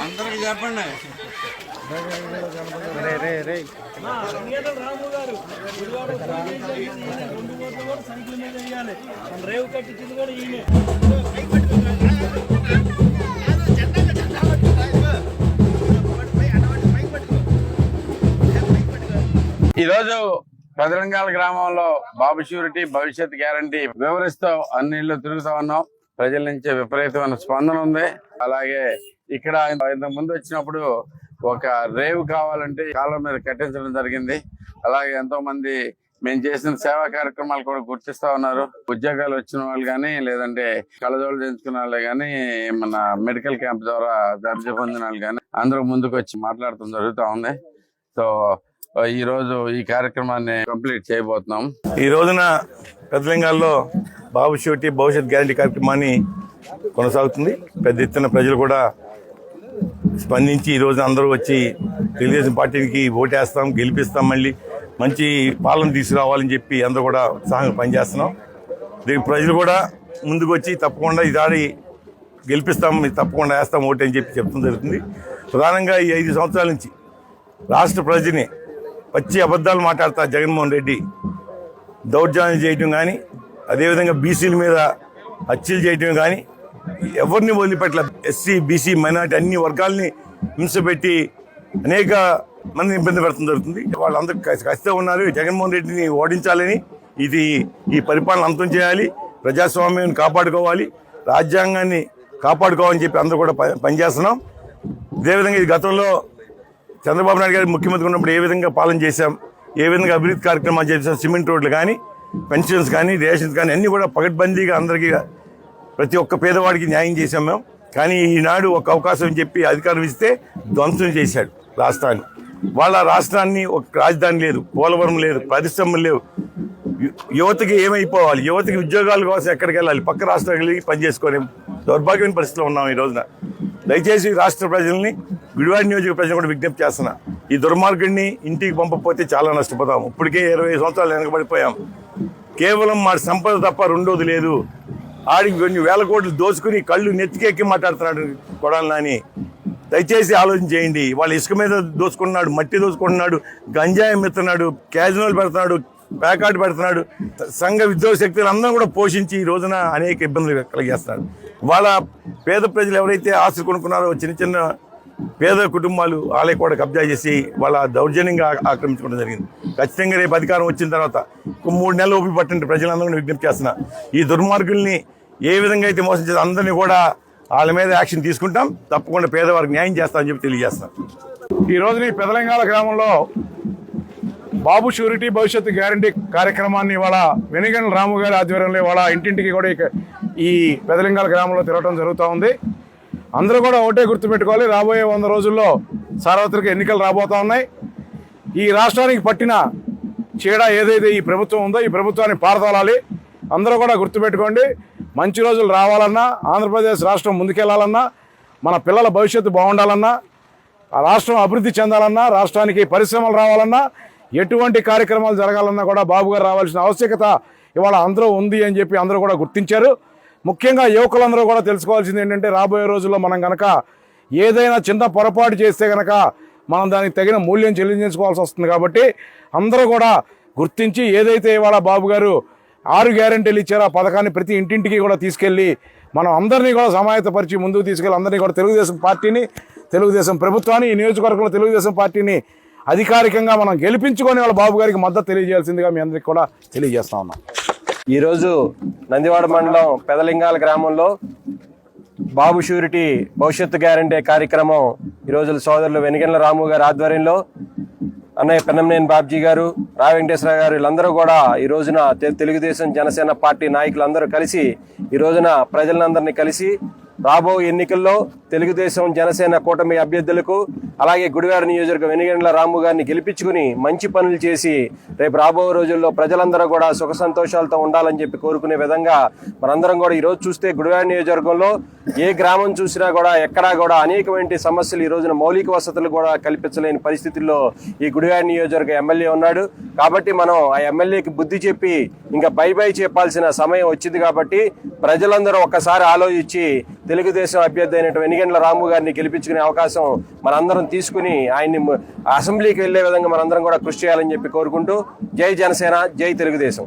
అందరికి చెప్పండి రాము గారు గుడివాడ సైకిల్ జరిగింది. రెండు ఓట్లు కూడా సైకిల్ మీద వేయాలి మన రేవు కట్టించింది కూడా ఈయనే ఈరోజు పెదరంగాల గ్రామంలో బాబు షూరిటీ భవిష్యత్ గ్యారంటీ వివరిస్తూ అన్ని తిరుగుతా ఉన్నాం. ప్రజల నుంచి విపరీతమైన స్పందన ఉంది. అలాగే ఇక్కడ ఇంత ముందు వచ్చినప్పుడు ఒక రేవు కావాలంటే కాలం మీద కట్టించడం జరిగింది. అలాగే ఎంతో మంది మేము చేసిన సేవా కార్యక్రమాలు కూడా గుర్తిస్తా ఉన్నారు. ఉద్యోగాలు వచ్చిన వాళ్ళు కానీ లేదంటే కళ్ళజోళ్ళు చేయించుకున్న వాళ్ళు కానీ మన మెడికల్ క్యాంప్ ద్వారా దర్జ పొందిన వాళ్ళు కానీ అందరూ ముందుకు వచ్చి మాట్లాడటం జరుగుతూ ఉంది. సో ఈ రోజు ఈ కార్యక్రమాన్ని కంప్లీట్ చేయబోతున్నాం. ఈ రోజున పెద్దలింగాల్లో బాబు షూటి భవిష్యత్ గ్యారంటీ కార్యక్రమాన్ని కొనసాగుతుంది. పెద్ద ఎత్తున ప్రజలు కూడా స్పందించి ఈ రోజున అందరూ వచ్చి తెలుగుదేశం పార్టీకి ఓటేస్తాం గెలిపిస్తాం మళ్ళీ మంచి పాలన తీసుకురావాలని చెప్పి అందరూ కూడా ఉత్సాహంగా పనిచేస్తున్నాం. దీనికి ప్రజలు కూడా ముందుకు వచ్చి తప్పకుండా ఈ దాడి గెలిపిస్తాం తప్పకుండా వేస్తాం ఓటు అని చెప్పి చెప్తుంది జరుగుతుంది. ప్రధానంగా ఈ ఐదు సంవత్సరాల నుంచి రాష్ట్ర ప్రజని పచ్చి అబద్ధాలు మాట్లాడతా జగన్మోహన్ రెడ్డి. దౌర్జన్యం చేయటం కానీ అదేవిధంగా బీసీల మీద హత్యలు చేయటం కానీ ఎవరిని వదిలిపెట్టల. ఎస్సీ బీసీ మైనార్టీ అన్ని వర్గాల్ని హింసపెట్టి అనేక మందిని ఇబ్బంది పెడతాం జరుగుతుంది. వాళ్ళందరూ కసి- ఉన్నారు. జగన్మోహన్ రెడ్డిని ఓడించాలని ఇది ఈ పరిపాలన అంతం చేయాలి. ప్రజాస్వామ్యాన్ని కాపాడుకోవాలి. రాజ్యాంగాన్ని కాపాడుకోవాలని చెప్పి అందరూ కూడా ప- పనిచేస్తున్నాం. అదేవిధంగా ఇది గతంలో చంద్రబాబు నాయుడు గారు ముఖ్యమంత్రి ఉన్నప్పుడు ఏ విధంగా పాలన చేశాం? ఏ విధంగా అభివృద్ధి కార్యక్రమాలు చేశాం? సిమెంట్ రోడ్లు కానీ పెన్షన్స్ కానీ రేషన్స్ కానీ అన్నీ కూడా పగడ్బందీగా అందరికీ ప్రతి ఒక్క పేదవాడికి న్యాయం చేశాం మేము. కానీ ఈనాడు ఒక అవకాశం చెప్పి అధికారం ఇస్తే ధ్వంసం చేశాడు రాష్ట్రాన్ని. వాళ్ళ రాష్ట్రాన్ని ఒక రాజధాని లేదు పోలవరం లేదు పరిశ్రమలు లేవు. యువతకి ఏమైపోవాలి? యువతకి ఉద్యోగాల కోసం ఎక్కడికి వెళ్ళాలి? పక్క రాష్ట్రాలకి వెళ్ళి పని దౌర్భాగ్యమైన పరిస్థితిలో ఉన్నాం ఈ రోజున. దయచేసి రాష్ట్ర ప్రజల్ని గుడివాడ నియోజక ప్రజలు కూడా విజ్ఞప్తి చేస్తున్నా. ఈ దుర్మార్గుడిని ఇంటికి పంపకపోతే చాలా నష్టపోతాం ఇప్పటికే ఇరవై సంవత్సరాలు వెనకబడిపోయాం. కేవలం మా సంపద తప్ప రెండోది లేదు. ఆడికి కొన్ని వేల కోట్లు దోచుకుని కళ్ళు నెత్తికెక్కి మాట్లాడుతున్నాడు కొడాలి నాని. దయచేసి ఆలోచన చేయండి. వాళ్ళు ఇసుక మీద దోచుకుంటున్నాడు మట్టి దోచుకుంటున్నాడు గంజాయం ఎత్తున్నాడు క్యాజినోలు పెడుతున్నాడు ప్యాకాట్ పెడుతున్నాడు. సంఘ విద్రోహ శక్తులు అందరూ కూడా పోషించి ఈ రోజున అనేక ఇబ్బందులు కలిగేస్తున్నాడు వాళ్ళ పేద ప్రజలు ఎవరైతే ఆశలు కొనుక్కున్నారో చిన్న చిన్న పేద కుటుంబాలు వాళ్ళకి కూడా కబ్జా చేసి వాళ్ళ దౌర్జన్యంగా ఆక్రమించుకోవడం జరిగింది. ఖచ్చితంగా రేపు అధికారం వచ్చిన తర్వాత మూడు నెలలు ఓపి పట్టండి ప్రజలందరూ విజ్ఞప్తి చేస్తున్నా. ఈ దుర్మార్గుల్ని ఏ విధంగా అయితే మోసం చేసి అందరినీ కూడా వాళ్ళ మీద యాక్షన్ తీసుకుంటాం. తప్పకుండా పేదవారికి న్యాయం చేస్తామని చెప్పి తెలియజేస్తాం ఈ రోజున ఈ పెదలంగాల గ్రామంలో బాబు షూరిటీ భవిష్యత్తు గ్యారంటీ కార్యక్రమాన్ని ఇవాళ వెనిగండ్ల రాము గారి ఆధ్వర్యంలో ఇవాళ ఇంటింటికి కూడా ఇక- ఈ పెదలింగాల గ్రామంలో తిరగటం జరుగుతూ ఉంది. అందరూ కూడా ఒకటే గుర్తుపెట్టుకోవాలి. రాబోయే వంద రోజుల్లో సార్వత్రిక ఎన్నికలు రాబోతా ఉన్నాయి. ఈ రాష్ట్రానికి పట్టిన చీడ ఏదైతే ఈ ప్రభుత్వం ఉందో ఈ ప్రభుత్వాన్ని పారదోలాలి. అందరూ కూడా గుర్తుపెట్టుకోండి. మంచి రోజులు రావాలన్నా ఆంధ్రప్రదేశ్ రాష్ట్రం ముందుకెళ్ళాలన్నా మన పిల్లల భవిష్యత్తు బాగుండాలన్నా ఆ రాష్ట్రం అభివృద్ధి చెందాలన్నా రాష్ట్రానికి పరిశ్రమలు రావాలన్నా ఎటువంటి కార్యక్రమాలు జరగాలన్నా కూడా బాబు గారు రావాల్సిన ఆవశ్యకత ఇవాళ అందరూ ఉంది అని చెప్పి అందరూ కూడా గుర్తించారు. ముఖ్యంగా యువకులందరూ కూడా తెలుసుకోవాల్సింది ఏంటంటే రాబోయే రోజుల్లో మనం కనుక ఏదైనా చిన్న పొరపాటు చేస్తే కనుక మనం దానికి తగిన మూల్యం చెల్లించుకోవాల్సి వస్తుంది కాబట్టి అందరూ కూడా గుర్తించి ఏదైతే ఇవాళ బాబు గారు ఆరు గ్యారెంటీలు ఇచ్చారో ఆ పథకాన్ని ప్రతి ఇంటింటికి కూడా తీసుకెళ్ళి మనం అందరినీ కూడా సమాయత్తపరిచి ముందుకు తీసుకెళ్ళి అందరినీ కూడా తెలుగుదేశం పార్టీని తెలుగుదేశం ప్రభుత్వాన్ని ఈ నియోజకవర్గంలో తెలుగుదేశం పార్టీని అధికారికంగా మనం గెలిపించుకొని వాళ్ళ బాబు గారికి మద్దతు తెలియజేయాల్సిందిగా మీ అందరికీ కూడా తెలియజేస్తా ఉన్నాం. ఈరోజు నందివాడ మండలం పెదలింగాల గ్రామంలో బాబు షూరిటీ భవిష్యత్తు గ్యారంటీ కార్యక్రమం ఈరోజు సోదరులు వెనిగండ్ల రాము గారి ఆధ్వర్యంలో అన్నయ్య పెన్నంనేని బాబ్జీ గారు రా వెంకటేశ్వర గారు వీళ్ళందరూ కూడా ఈ రోజున తెలుగుదేశం జనసేన పార్టీ నాయకులందరూ కలిసి ఈ రోజున ప్రజలందరినీ కలిసి రాబో ఎన్నికల్లో తెలుగుదేశం జనసేన కూటమి అభ్యర్థులకు అలాగే గుడివాడ నియోజకవర్గం వెనుగండ్ల రాము గారిని గెలిపించుకుని మంచి పనులు చేసి రేపు రాబో రోజుల్లో ప్రజలందరూ కూడా సుఖ సంతోషాలతో ఉండాలని చెప్పి కోరుకునే విధంగా మనందరం కూడా ఈరోజు చూస్తే గుడివాడ నియోజకవర్గంలో ఏ గ్రామం చూసినా కూడా ఎక్కడా కూడా అనేకమైన సమస్యలు ఈ రోజున మౌలిక వసతులు కూడా కల్పించలేని పరిస్థితుల్లో ఈ గుడివాడ నియోజకవర్గ ఎమ్మెల్యే ఉన్నాడు. కాబట్టి మనం ఆ ఎమ్మెల్యేకి బుద్ధి చెప్పి ఇంకా బై బై చెప్పాల్సిన సమయం వచ్చింది కాబట్టి ప్రజలందరూ ఒక్కసారి ఆలోచించి తెలుగుదేశం అభ్యర్థి అయినటువంటి వెనిగండ్ల రాము గారిని గెలిపించుకునే అవకాశం మనందరం తీసుకుని ఆయన్ని అసెంబ్లీకి వెళ్ళే విధంగా మనందరం కూడా కృషి చేయాలని చెప్పి కోరుకుంటూ జై జనసేన జై తెలుగుదేశం.